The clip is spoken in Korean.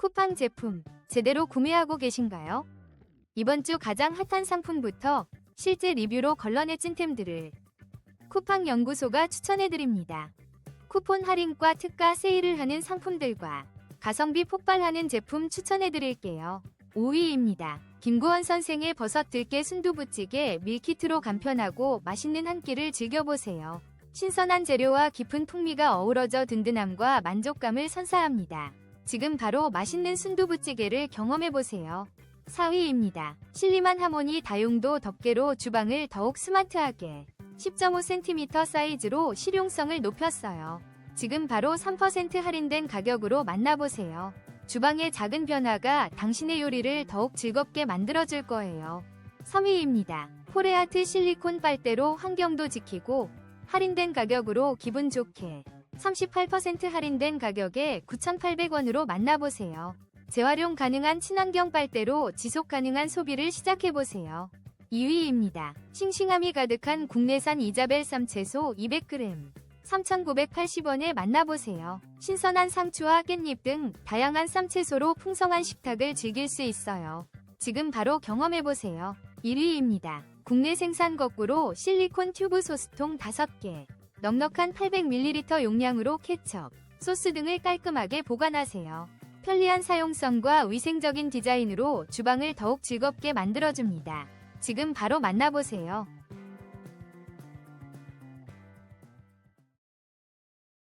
쿠팡 제품 제대로 구매하고 계신가요? 이번 주 가장 핫한 상품부터 실제 리뷰로 걸러내 찐템들을 쿠팡 연구소가 추천해드립니다. 쿠폰 할인과 특가 세일을 하는 상품들과 가성비 폭발하는 제품 추천해드릴게요. 5위입니다. 김구원 선생의 버섯 들깨 순두부찌개 밀키트로 간편하고 맛있는 한 끼를 즐겨보세요. 신선한 재료와 깊은 풍미가 어우러져 든든함과 만족감을 선사합니다. 지금 바로 맛있는 순두부찌개를 경험해보세요. 4위입니다. 실리만 하모니 다용도 덮개로 주방을 더욱 스마트하게 10.5cm 사이즈로 실용성을 높였어요. 지금 바로 3% 할인된 가격으로 만나보세요. 주방의 작은 변화가 당신의 요리를 더욱 즐겁게 만들어줄 거예요. 3위입니다. 포레아트 실리콘 빨대로 환경도 지키고 할인된 가격으로 기분 좋게 38% 할인된 가격에 9,800원으로 만나보세요. 재활용 가능한 친환경 빨대로 지속 가능한 소비를 시작해보세요. 2위입니다. 싱싱함이 가득한 국내산 이자벨 쌈 채소 200g 3,980원에 만나보세요. 신선한 상추와 깻잎 등 다양한 쌈 채소로 풍성한 식탁을 즐길 수 있어요. 지금 바로 경험해보세요. 1위입니다. 국내 생산 거꾸로 실리콘 튜브 소스통 5개, 넉넉한 800ml 용량으로 케첩, 소스 등을 깔끔하게 보관하세요. 편리한 사용성과 위생적인 디자인으로 주방을 더욱 즐겁게 만들어줍니다. 지금 바로 만나보세요.